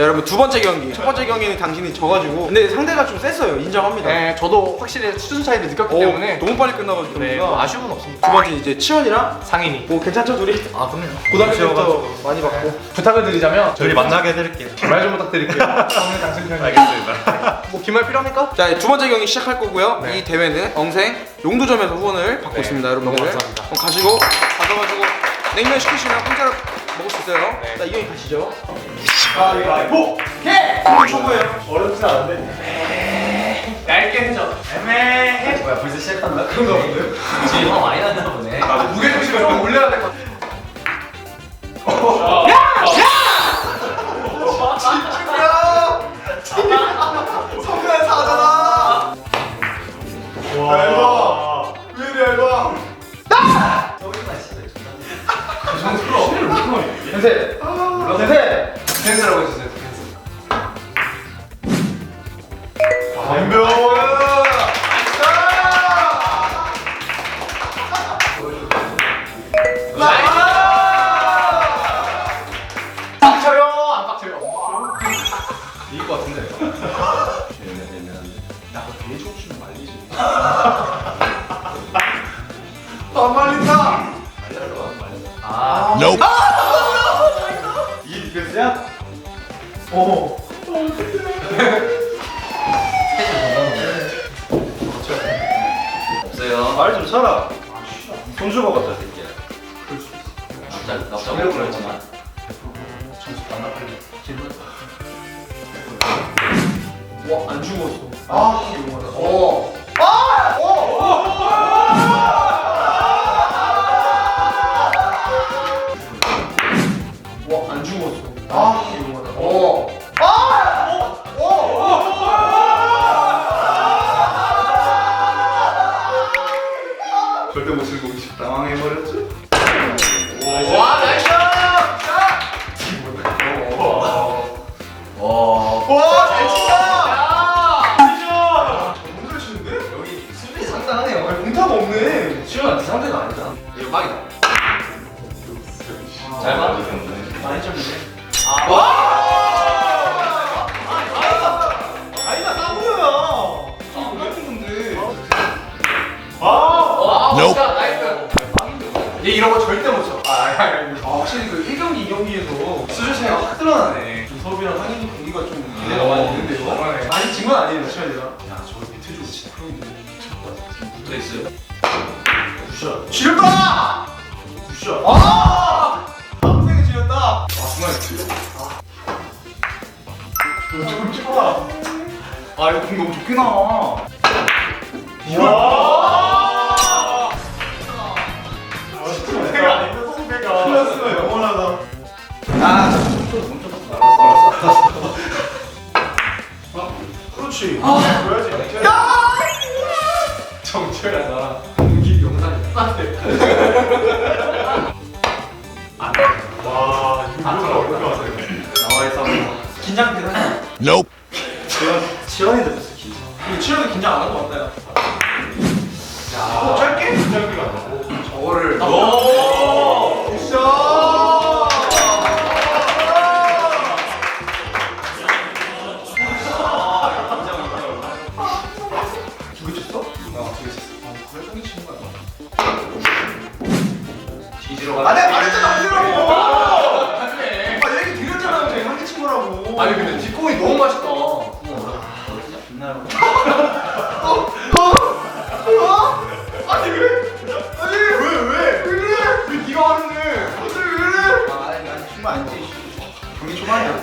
자, 여러분 두 번째 경기. 첫 번째 경기는 당신이 져가지고. 근데 상대가 좀 셌어요. 인정합니다. 네, 저도 확실히 수준 차이를 느꼈기 오, 때문에 너무 빨리 끝나가지고 네, 경기가. 뭐 아쉬움은 없습니다. 두 번째 이제 치원이랑 상인이. 뭐 괜찮죠 둘이? 아, 그럼요. 고등학교 때부터 많이 봤고. 부탁을 드리자면 저희 만나게 해드릴게요. 말 좀 부탁드릴게요. 성인 당신 편이. 알겠습니다. 뭐 기말 필요합니까? 자, 두 번째 경기 시작할 거고요. 네. 이 대회는 엉생 용두점에서 후원을 받고 네, 있습니다, 여러분들. 너무 감사합니다. 그럼 가시고 가셔가지고 냉면 시키시면 공짜로 먹을 수 있어요. 네. 자, 이 경기 가시죠. 가위바위보! 오케이. 공초보예요 어렵진 않은데? 얇게 해줘. 애매해. 뭐야 벌써 시작한다? 그런가 본데? 지금 형 많이 났나 보네. 무게 중심을 좀 올려야 될 것 같아. 성난 사잖아. 얇 센세. 센세. 센세라고 해주 말 좀 쳐라. 손주먹 같다 새끼야. 진짜 납작 올렸지만. 와, 안 죽었어. 아. 오. 치원이랑. 야, 저 밑에 좀 프로인데. 붙어 있어요. 굿샷. 지렸다! 굿샷. 아! 남생이 지렸다! 아, 중간에 틀려. 좀 쳐라. 아, 이거 공 너무 좋게 나와. 와. 와, 것 같아. 나와의 싸움. 긴장되긴 하네. 지원, 지원이 됐어, 기. 근데 치원이 긴장 안 한 것 같아요. 어, 짧게? 아니고. 저거를. 오! 쳤어? 아, 두개 쳤어. 아, 말했잖아, 아니, 근데 뒷공이 너무 맛있다. 아니, 왜? 아니, 왜, 왜? 왜 그래? 왜 네가 하는데? 갑자기 왜 그래? 아, 아니, 아니, 충분 아니지. 경기 초반이야.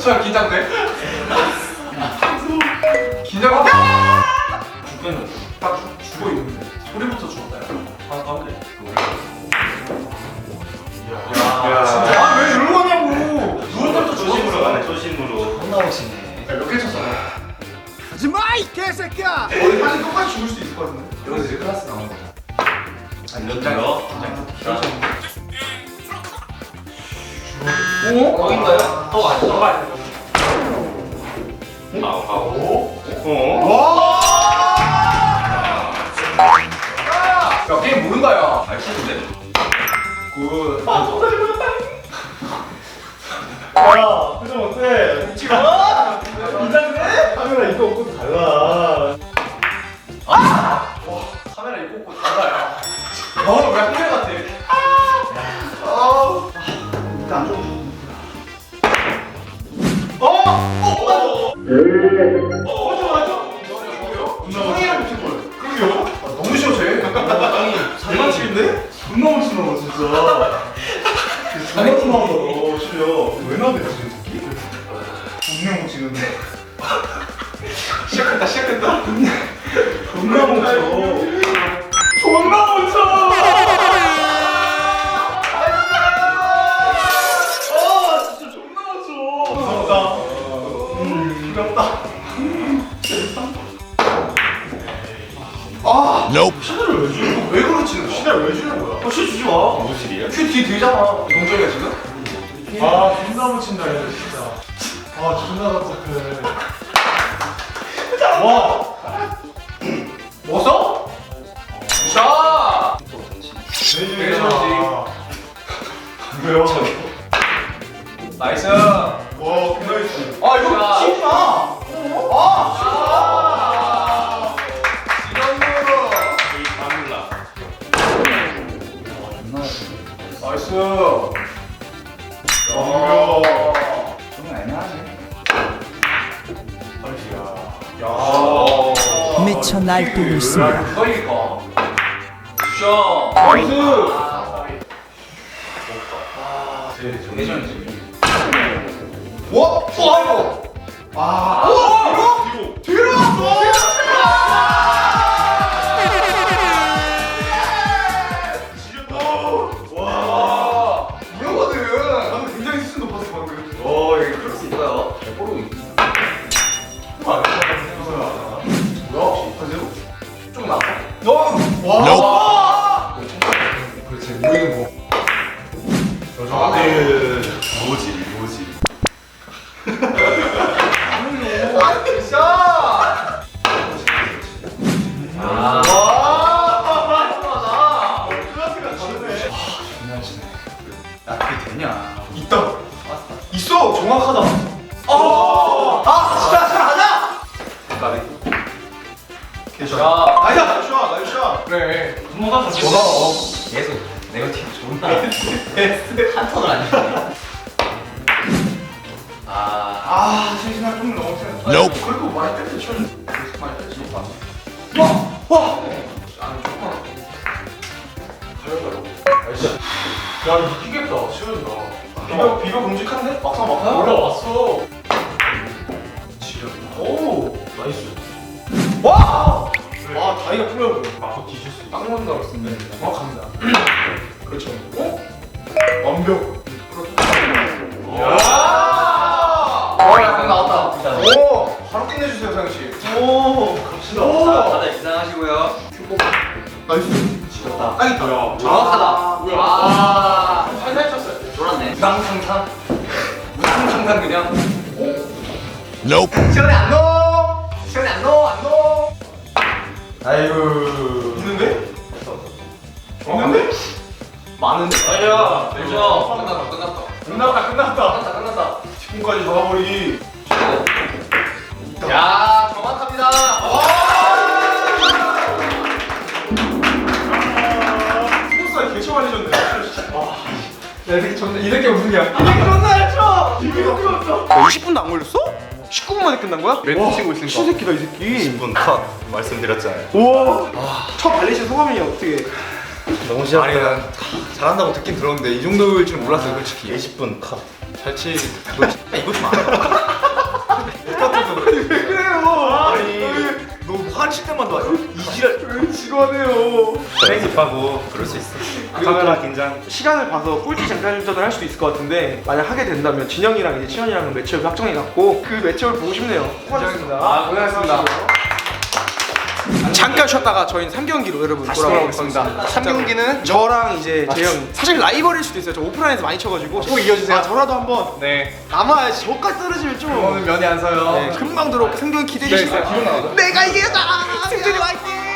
저 긴장돼? 긴장돼? 죽겠는 딱 죽- 죽어 있는데 소리부터 죽었다. 야. 아, 가운데. 오? 거긴가요? 또 아니죠? 또 아니죠? 아우, 아우. 어? 야, 게임 모른다, 야. 잘 치는데? 굿. 아, 야, 표정 어때? 찍어? 긴장돼? 카메라 이거 없고 달라. 존나 멋 아, 존나 못 친다, 얘 진짜. 아, 존나 답답해. 와! 뭐 써? 샷! 되게 좋지. 왜요? 나이스. 와, 그나이스. 아 이거 자. 치지 마. 날뛰고 있습니다. 와, 와 이거. 아, 와 이거 뒤로 왔어. 뭐지! 아. 야 그게 되냐? 있다. 있어, 정확하다. 어! 아, 진짜 잘하자. 까비. 개샷. 야, 나이스, 샷, 나이스 샷. 그래. 넘어가서 계속 네거티브 존나. 한 턴을 안 해. 아, 세신아 좀 세. Nope. 그래도 많이 뺐지, 천. 많이 뺐지. 와, 와. 아, 조금. 가려가려. 아이씨. 야, 이거 이기겠다. 시원하다. 비벼, 비벼 듬직한데? 막상 막상 올라왔어. 지렸다. 오, 나이스. 와! 아, 다리가 풀려. 아, 뒤질 수 있어. 딱 맞는다 그랬습니다. 정확합니다. 그렇죠. 어? 완벽. 오, 바로 끝내주세요, 상씨 오, 갑시다. 오, 다들 이상하시고요. 나이스. 지렸다. 딱이다. 정확하다. 뭐야? 아, 살살 쳤어요. 졸았네. 무당탕탕. 무당탕탕 그냥. 시간에 안 넣어. 시간에 안 넣어, 안 넣어. 아이고. 있는데? 없는데? 많은데? 아니야. 되죠. 끝났다 끝났다. 끝났다, 끝났다. 끝났다, 끝났다. 10분까지 잡아버리기. 야, 정확합니다. 스포츠가 개쳐 많이졌네. 야, 이렇게 존나, 이렇게 이게 존나 해쳐! 이게 어떻게 왔어? 20분도 안 걸렸어? 19분 만에 끝난 거야? 멘트 치고 있으니까. 시새끼다 이 새끼 10분 컷 말씀드렸잖아요 우와 첫 발리신 소감이 어떻게 너무 아니, 난 잘한다고 듣긴 들었는데 이 정도일 줄 몰랐어요, 솔직히. 20분 컷 잘 치. 너 진짜 이거 좀 알아. 너 화칠 때만 도 이지랄. 왜 지루하네요 편집하고 그럴 수 있어 카메라 긴장 시간을 봐서 꼴찌 장단전을 할 수도 있을 것 같은데 만약 하게 된다면 진영이랑 이제 치현이랑 매치업이 확정이 났고 그 매치업을 보고 싶네요. 수고하셨습니다. 아, 고생하셨습니다. 잠깐 쉬었다가 저희는 3경기로 여러분 돌아오겠습니다. 3경기는 저랑 이제 재영이 사실 라이벌일 수도 있어요. 저 오프라인에서 많이 쳐가지고 꼭 이겨주세요. 저라도 한번 네. 남아야지 저까지 떨어지면 좀 오늘 면이 안 서요. 네, 금방 들어올게 3경기 기대해 주세요. 기분? 내가 이기겠다! 승준이 화이팅!